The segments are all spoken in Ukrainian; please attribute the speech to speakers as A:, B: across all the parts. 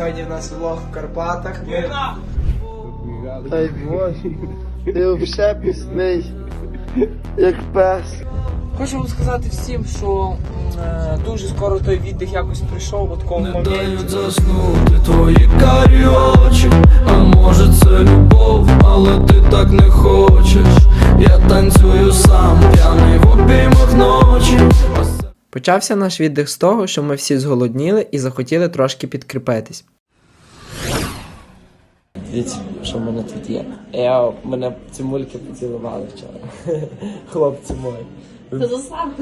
A: Сьогодні в нас влог в Карпатах. Ми
B: Дай Боже, ти взагалі пісний, як пес.
A: Хочу вам сказати всім, що е, дуже скоро той віддих якось прийшов у такому моменті.
C: дають заснути твої карі очі А може це любов, але ти так не хочеш Я танцюю сам, п'яний в обіймах ночі
D: Почався наш віддих з того, що ми всі зголодніли і захотіли трошки підкріпитись. Дивіться, що в мене тут є. Я мене цимульки поцілували вчора. Хлопці мої.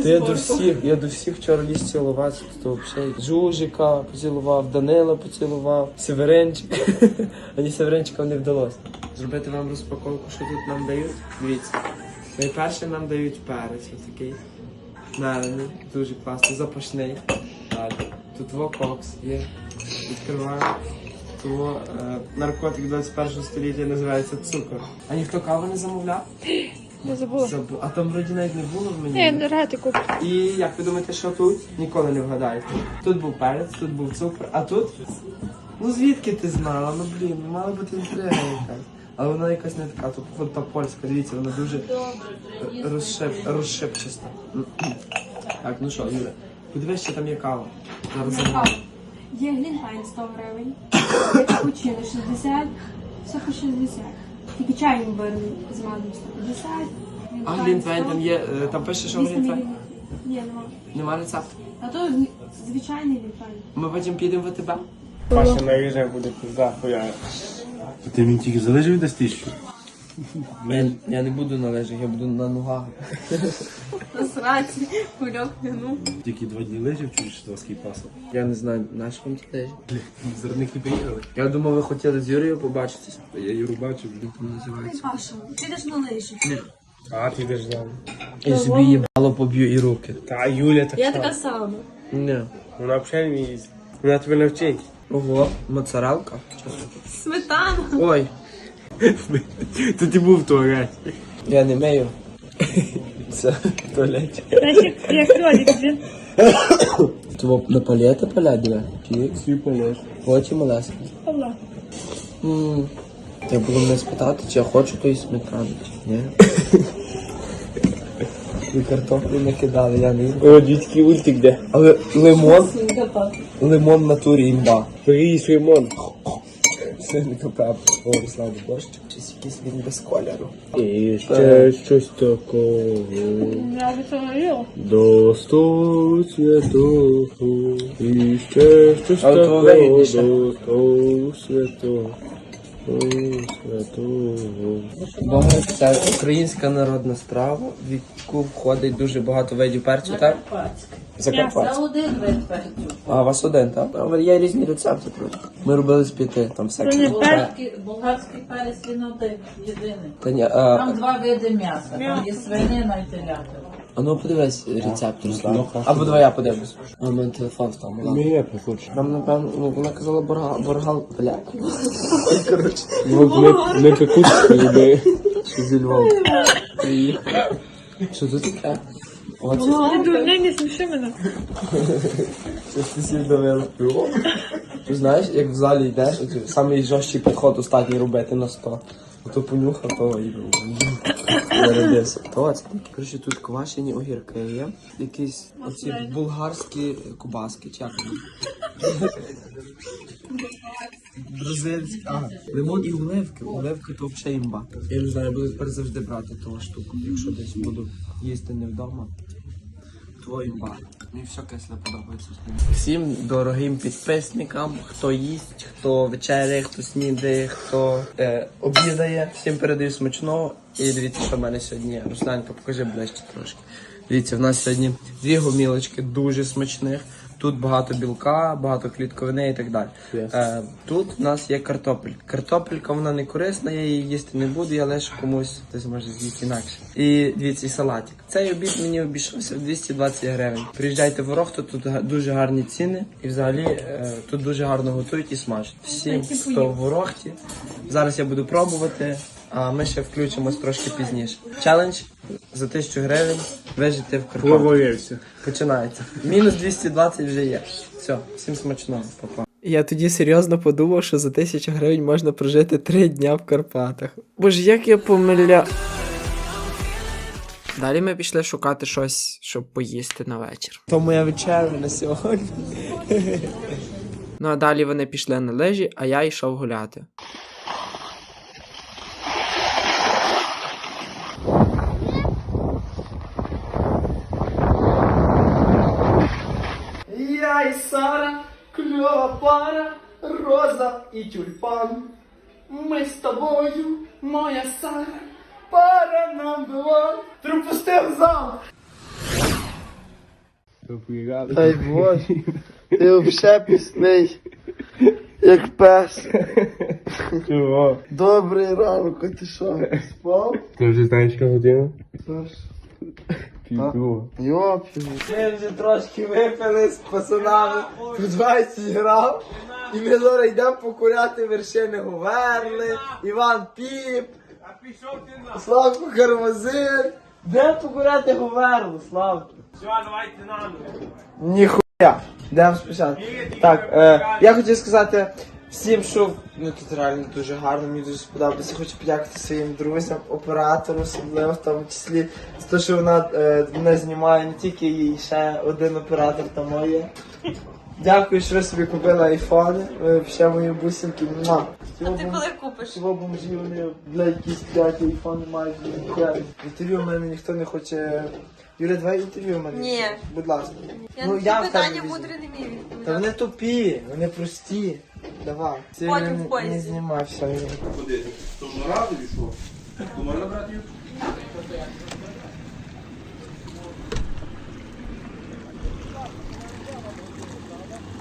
D: Та я до всіх, я до всіх вчора ліз цілуватися, то взагалі Жужика поцілував, Данила поцілував, Северенчика. Ані Северенчика не вдалося. Зробити вам розпаковку, що тут нам дають. Дивіться. Найперше нам дають перець ось такий. Нарений, дуже класний, запашний. Далі. Тут во кокс є. Відкриваю. Того е, наркотик 21 століття називається цукор. А ніхто каву не замовляв?
E: Я забула.
D: Забу... А там вроді навіть не було в
E: Ні, енергетику.
D: І як ви думаєте, що тут? Ніколи не вгадаєте. Тут був перець, тут був цукор, а тут? Ну звідки ти знала? Ну блін, мала бути інтрига якась. Але вона якась не така, тут походу та польська, дивіться, вона дуже розшип... розшипчаста. Так, ну що, Юля, подивись, що там є кава. Зараз замовлю.
E: Є глінтайн 100 гривень, є капучино 60, все по 60. Тільки чай імбирний з медом 150.
D: А глінтвейн там є, е, там пише, що глінтвейн.
E: Ні, нема.
D: Нема рецепту.
E: А то звичайний глінтайн.
D: Ми потім підемо в АТБ.
F: Паша наріже буде пизда хуя. Ти мені тільки залежив десь тисячу?
D: Я, я не буду на лежах, я буду на ногах.
E: На сраці, кульок ну.
F: Тільки два дні лежав, чуєш швидкий пасок.
D: Я не знаю, на що вам ті лежі.
F: Зерники приїхали.
D: Я думав, ви хотіли з Юрією побачитись.
F: Я Юру бачив.
D: Там називається.
E: Паша, підеш на лижі.
F: А, ти йдеш з нами.
D: Я собі їбало поб'ю і руки.
F: Та Юля так
E: Я така сама.
D: Ні.
F: Вона взагалі не їздить. Вона тебе навчить.
D: Ого, моцарелка.
E: Сметана.
D: Ой,
F: Це ти був в туалеті.
D: я не мию. Це в туалеті.
E: Як кролик, блін.
D: Того на палети палять, диви? Чик.
F: Свій полет.
D: Очі малесенькі. М, Я буду мене спитати, чи я хочу тої сметани, чи ні. Картоплі не кидали, я не.
F: О, дідький ультик де.
D: Але лимон, лимон натурі імба.
F: Приїзд лимон.
D: Сильника правда. О, Руслан, борщ. Щось якийсь він без кольору.
F: І ще щось такого.
E: Я би це говорила.
F: До столу святого. І ще щось такого. До столу святого.
D: Це українська народна страва, в яку входить дуже багато видів перцю, так? Закарпатська.
G: один вид перцю.
D: А у вас один, так? Але є різні рецепти просто. Ми робили з п'яти, там всякі.
G: Болгарський, болгарський перець він один, єдиний.
D: Та ні, а,
G: Там два види м'яса. Там є свинина і телятина.
D: А ну подивись рецепт, Руслан. Або давай я подивлюсь. А в мене телефон в тому, ладно.
F: Ні, походу.
D: Нам, напевно, ну, вона казала боргал, боргал, бля. Коротше,
F: Ну, не, не люби.
D: що зі Львова. Приїхали. Що тут таке? О, це
E: Дурне, не сміши мене.
D: Щось ти сів довели. Ти знаєш, як в залі йдеш, от самий жорсткий підход останній робити на 100. То понюхав, то і. То це. Коротше, тут квашені огірки є. Якісь оці булгарські кубаски, чи як вони? Бразильські. Ага. Лимон і оливки. Оливки то взагалі імба. Я не знаю, я буду тепер завжди брати ту штуку, якщо десь буду їсти не вдома. Твоїм маму. Мені все кисле подобається. Всім дорогим підписникам, хто їсть, хто вечеряє, хто снідає, хто е, обідає. Всім передаю смачного. І дивіться, що в мене сьогодні. Русланка, покажи ближче трошки. Дивіться, в нас сьогодні дві гомілочки дуже смачних. Тут багато білка, багато клітковини і так далі. Е, тут у нас є картопель. Картопелька вона не корисна, я її їсти не буду, я лише комусь хтось може з'їсти інакше. І дивіться, і салатик. Цей обід мені обійшовся в 220 гривень. Приїжджайте в Ворохту, тут дуже гарні ціни, і взагалі е, тут дуже гарно готують і смажать. Всім, хто в Ворохті. Зараз я буду пробувати, а ми ще включимось трошки пізніше. Челендж за 1000 гривень вижити в Карпатах. Починається. Мінус 220 вже є. Все, всім смачного, папа.
H: Я тоді серйозно подумав, що за тисячу гривень можна прожити три дня в Карпатах. Боже, як я помиля. Далі ми пішли шукати щось, щоб поїсти на вечір. То моя вечеря на сьогодні. ну а далі вони пішли на лижі, а я йшов гуляти.
B: Я і Сара, кльова пара, роза і тюльпан. Ми з тобою, моя Сара, пара нам була, припустив зам. Дай Боже, ти взагалі пісний, як пес.
F: Чого?
B: Добрий ранок, а ти що, спав?
F: Ти вже знаєш, яка година?
B: Тож,
F: Півдруга.
B: йопі.
D: Ми вже трошки випили з пацанами по 20 грам. І ми зараз йдемо покуряти вершини Говерли, Іван Піп, Славко Кармазин. Де покуряти Говерлу, Славко?
F: Все, давайте на
D: Ніхуя. Йдемо спочатку. Так, е, я хотів сказати всім, що ну тут реально дуже гарно, мені дуже сподобалося. Хочу подякувати своїм друзям, оператору, особливо в тому числі за те, що вона е, мене знімає не тільки її, ще один оператор там є. Дякую, що ви собі купили айфони. Ви ще мої бусинки. Муа.
E: А ти коли купиш?
D: Цього бомжі вони, бля, якісь п'яті айфони мають. бля. Інтерв'ю в мене ніхто не хоче. Юля, давай інтерв'ю в мене.
E: Ні.
D: Будь ласка.
E: Я
D: ну,
E: на
D: я
E: ці
D: в тебе
E: питання
D: візьму.
E: мудре не вмію відповідати.
D: Та вони тупі, вони прості. Давай. Це
E: Потім
D: не,
E: в
D: не
E: поїзді.
D: знімай все.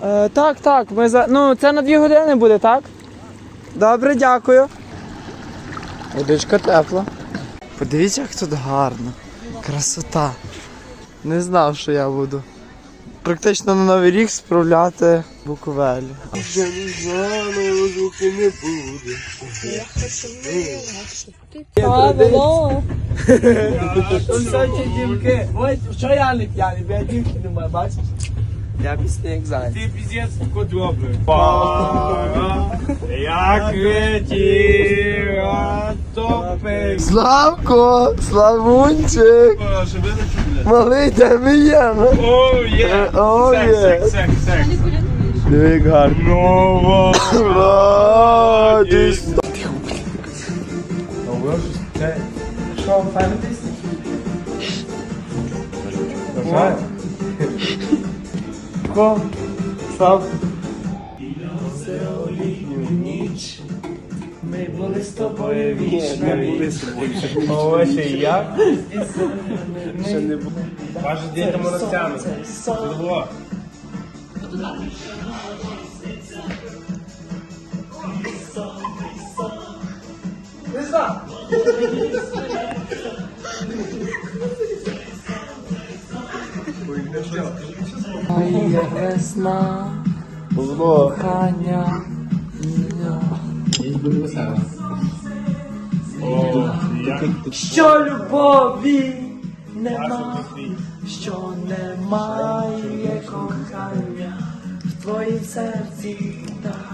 D: Е, так, так, ми за. Ну, це на дві години буде, так? Добре, дякую. Водичка тепла. Подивіться, як тут гарно. Красота. Не знав, що я буду. Практично на Новий рік справляти Буковелі.
B: Вже не знаю, звуки не буде.
D: Тут все ті дівки. Ой, що я не п'яний, бо я дівки немає, бачиш? Я пісний як зайць.
F: Ти піздець котробли. Пара, як летіла, топи.
B: Славко, Славунчик, малий, де ми є? ну?
F: О, є.
B: О,
F: Секс,
B: є.
F: секс, секс, секс.
B: Диви, як гарно.
F: Нова.
B: Радість.
D: Що, фемтись? Ко, Слав. Ми були з тобою вічно.
F: О, ще і я. Ще не було. Ваш день тому розтягнути. Було.
D: Моє весна, кохання.
F: Як
D: Що любові нема, що немає кохання в твоїм серці так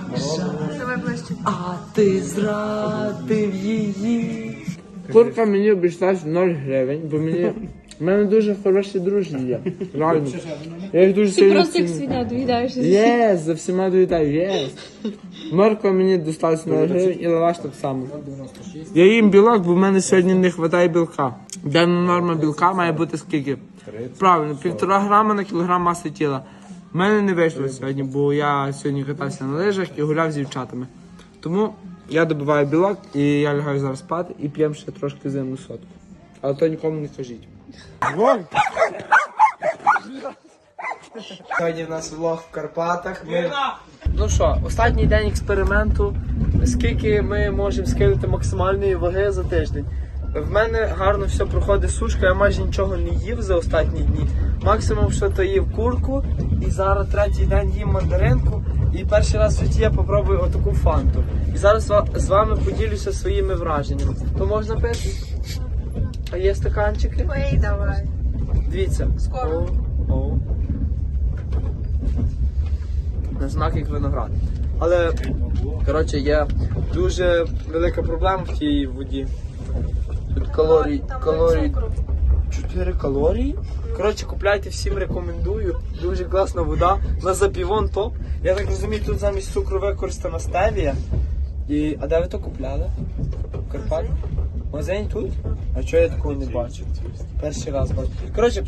D: а ти зрадив її. Курка мені обійшлась 0 гривень, бо мені. У мене дуже хороші друзі є. Реально. Я їх дуже
E: Ти
D: сильно
E: просто як
D: ціную.
E: свиня доїдаєшся.
D: Єс, за всіма доїдаю, єс. Морква мені досталась на гривень і лаваш так само. Я їм білок, бо в мене сьогодні не вистачає білка. Денна норма білка має бути скільки? Правильно, півтора грама на кілограм маси тіла. У мене не вийшло сьогодні, бо я сьогодні катався на лижах і гуляв з дівчатами. Тому я добиваю білок і я лягаю зараз спати і п'ємо ще трошки зимну сотку. Але то нікому не кажіть. Сьогодні в нас влог в Карпатах. Ми... Ну що, останній день експерименту. Скільки ми можемо скинути максимальної ваги за тиждень. В мене гарно все проходить сушка, я майже нічого не їв за останні дні. Максимум, що то їв курку, і зараз третій день їм мандаринку. І перший раз в житті я попробую отаку фанту. І зараз з вами поділюся своїми враженнями. То можна пити? А є стаканчики?
E: Ой, давай.
D: Дивіться.
E: Скоро.
D: О, о. На смак як виноград. Але, коротше, є дуже велика проблема в тій воді. Тут калорій, калорій 4 калорії. Коротше, купляйте всім рекомендую. Дуже класна вода. На запівон топ. Я так розумію, тут замість цукру використана стевія. І... А де ви то купляли? В Карпатах? Магазині тут? А чого я такого не бачу? Перший раз бачу. Коротше,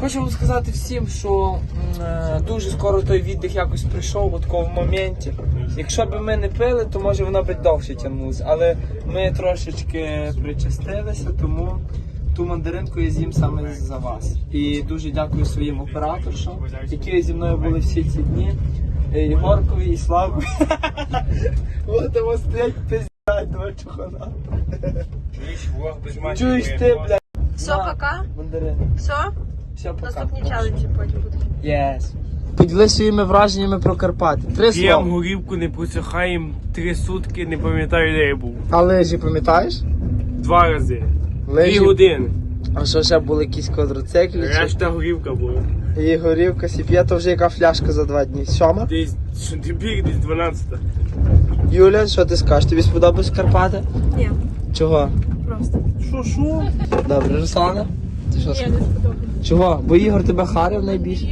D: хочу вам сказати всім, що е, дуже скоро той віддих якось прийшов, от в моменті. Якщо б ми не пили, то може воно б довше тягнулося. Але ми трошечки причастилися, тому ту мандаринку я з'їм саме за вас. І дуже дякую своїм операторшам, які зі мною були всі ці дні. Єгоркові і Славкові. От вас стоять пиздять два чухана.
F: Чуєш, вог без матері.
D: Чуєш ти, блядь?
E: Все, пока.
D: Мандарин.
E: Все?
D: Все, пока.
E: Наступні челенджі потім будуть.
D: Yes. Поділись своїми враженнями про Карпати. Три
F: П'ємо
D: слова.
F: горівку, не просихаємо три сутки, не пам'ятаю, де я був.
D: А лижі пам'ятаєш?
F: Два рази. Дві
D: Лижі.
F: години.
D: А що ще були якісь квадроциклі? чи-
F: Решта горівка була.
D: І горівка, сіп'є, то вже яка фляшка за два дні. Сьома?
F: Десь, що ти біг, десь 12.
D: Юля, що ти скажеш? Тобі сподобались Карпати?
E: Ні,
D: Чого?
E: просто.
F: Шо-шо?
D: Добре, Руслана? Ти що
E: Ні,
D: скажеш? Чого? Бо Ігор тебе харив найбільше?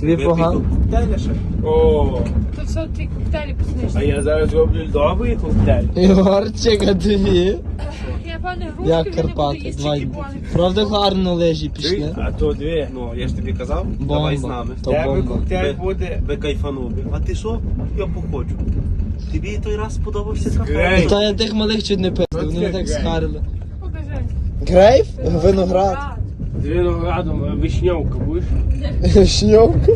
E: Тобі погано.
D: Тобі ще.
F: О,
E: Тут все ті коктейлі
F: а я зараз роблю добрий коктейль.
D: Ігорчик, а тобі?
E: Грушки,
D: Як
E: не буде
D: Карпати?
E: їсти
D: Два Правда гарно лижі пішли?
F: А то дві, ну я ж тобі казав,
D: Бомба.
F: давай з нами.
D: То
F: Тебе
D: бомба.
F: коктейль буде.
I: би кайфанув би. А ти що? Я походжу. Тобі той раз сподобався кафе?
F: Грей.
D: Та я тих малих чуть не пив, вони мене так
F: грейп?
D: схарили.
E: Покажи.
D: Грейп? Виноград.
F: З виноградом, вишньовка будеш?
D: Шньовка?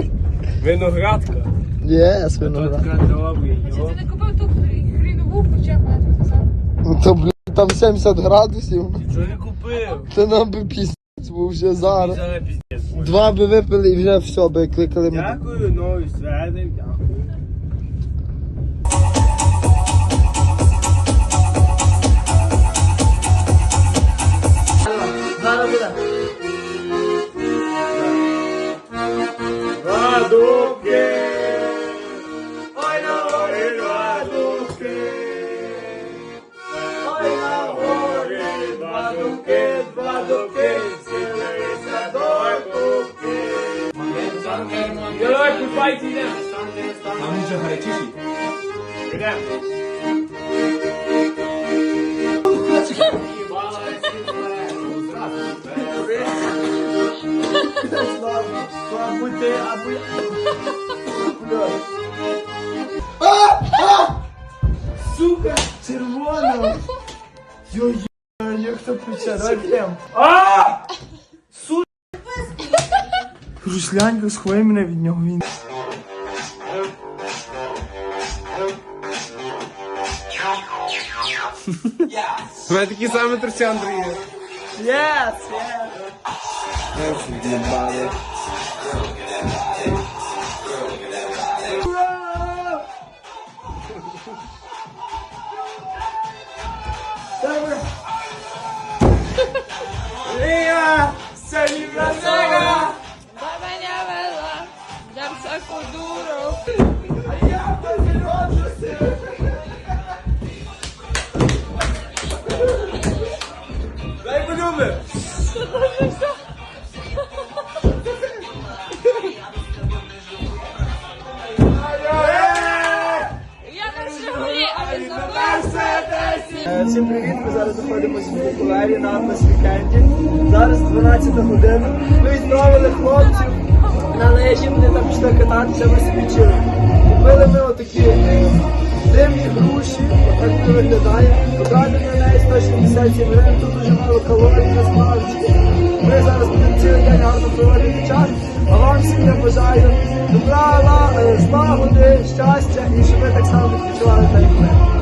F: Виноградка.
D: Єс,
F: То
D: виноград.
E: Чи ти не купив ту хрі- хрінову хоча б казав?
D: Ну то, там 70 градусів.
F: Що не купив?
D: Це нам би піздець був вже зараз.
F: Зараз піздець.
D: Два би випили і вже все би кликали мене.
F: Дякую, новий сведень, дякую.
D: Зараз.
F: Радуки! Давай, купайте, йдемо. А він же гарячіший. Йдемо.
D: Сука, червона. Йо, як то пече, давай Сука. Руслянька, сховай мене від нього, він.
F: У мене такий самий труси, Андрій.
D: Yes,
F: Дай
D: Всім привіт! Ми зараз знаходимося в Буковелі на Атлас Вікенді. Зараз 12 година. Ми відправили хлопців на лежі, вони там пішли кататися, ми собі чили. Купили ми отакі дивні груші, отак це виглядає. Потратили на неї 167 гривень, тут дуже мало калорій насправді. Ми зараз будемо цілий день гарно проводити час. А вам всім я бажаю добра, е, злагоди, щастя і щоб ви так само відчували так як ми.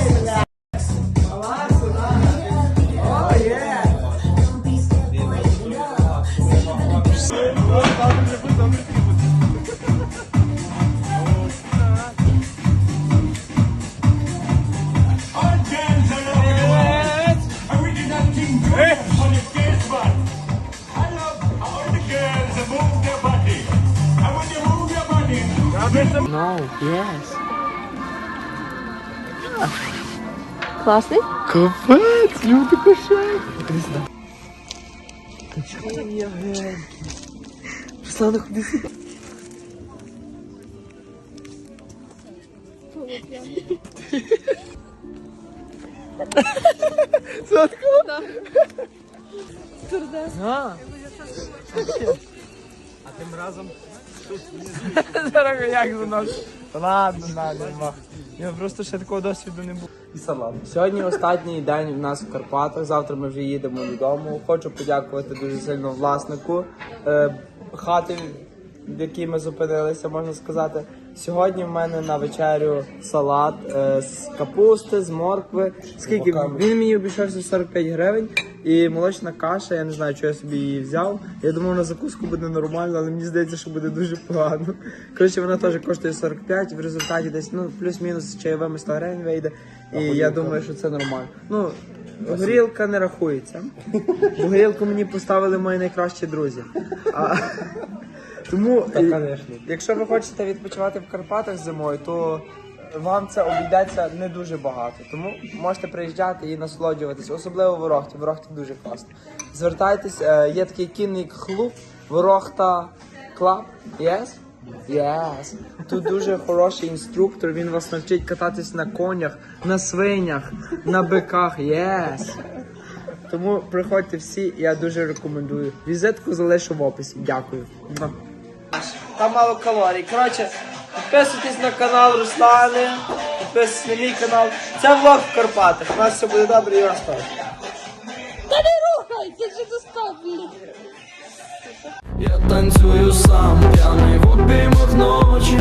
D: No, yes.
E: Класний?
D: Капець, люди кошак. Іди сюди. Та чого ти м'ягенький? Руслана, ходи сюди. Сладко? Так. А.
F: А тим разом
D: Зараз як заносить? Ладно, ладно. Я просто ще такого досвіду не було. І салат. Сьогодні останній день в нас в Карпатах. Завтра ми вже їдемо додому. Хочу подякувати дуже сильно власнику е, хати, в якій ми зупинилися, можна сказати. Сьогодні в мене на вечерю салат е, з капусти, з моркви. Скільки він мені обійшовся 45 гривень і молочна каша. Я не знаю, чого я собі її взяв. Я думав, на закуску буде нормально, але мені здається, що буде дуже погано. Коротше, вона теж коштує 45, в результаті десь ну плюс-мінус чайовими 100 гривень вийде. І я думаю, що це нормально. Ну, горілка не рахується. Бо горілку мені поставили мої найкращі друзі. А, тому, е, якщо ви хочете відпочивати в Карпатах зимою, то вам це обійдеться не дуже багато. Тому можете приїжджати і насолоджуватися, особливо в Ворохті. Ворохті дуже класно. Звертайтесь, е, є такий кінний клуб Ворохта Клаб. Yes? Yes. Тут дуже хороший інструктор, він вас навчить кататись на конях, на свинях, на биках. Yes. Тому приходьте всі, я дуже рекомендую. Візитку залишу в описі. Дякую. Там мало калорій. Коротше, підписуйтесь на канал Руслани, підписуйтесь на мій канал. Це влог в Карпатах. У нас все буде добре і розставить. Та не розповідь.
C: Я танцюю сам, п'яний в обіймах ночі